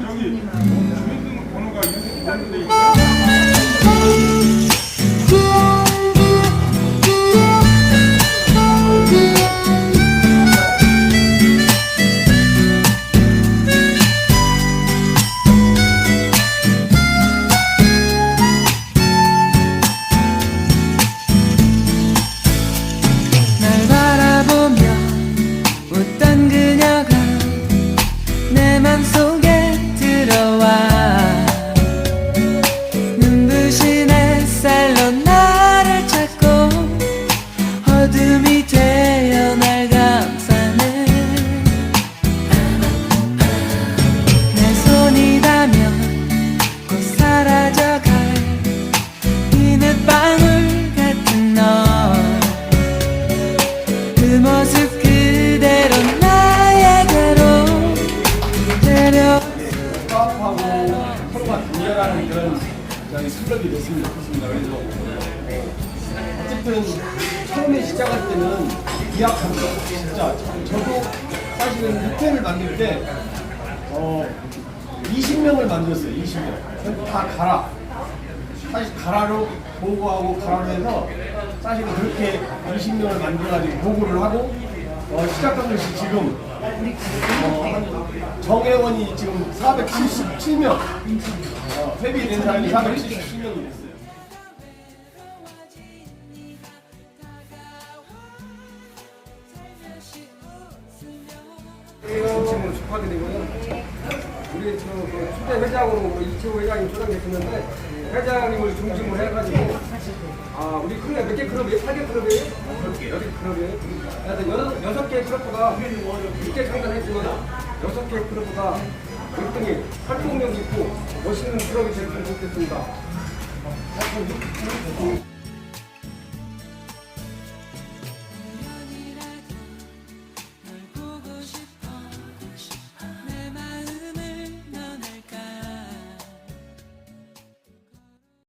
저기 파업하고 서로가 단결하는 그런 저희 클럽이 됐으면 좋겠습니다. 그래서 어쨌든 처음에 시작할 때는 기약합니다. 진짜 저도 사실은 호텔을 만들 때 어, 20명을 만들었어요. 20명. 다 가라. 사실 가라로 보고하고 가라로 해서 사실은 그렇게 20명을 만들어가지고 보고를 하고 어, 시작한 것이 지금 정혜원이 지금 477명 어, 회비 된 사람이 477명이 됐어요. 진심으로 축하드리고요. 우리 저, 그 초대 회장으로 뭐 이채호 회장님 초청됐었는데 회장님을 중심으로 해가지고 아 우리 클럽 몇개 클럽이에요? 8개 클럽이에요? 6개. 6개 클럽이에요? 그래서 여섯, 여섯 개 클럽가 늦게 창단했지만 여섯 개 클럽가 열등히 활동력이 있고 멋있는 클럽이 됐으면 좋겠습니다.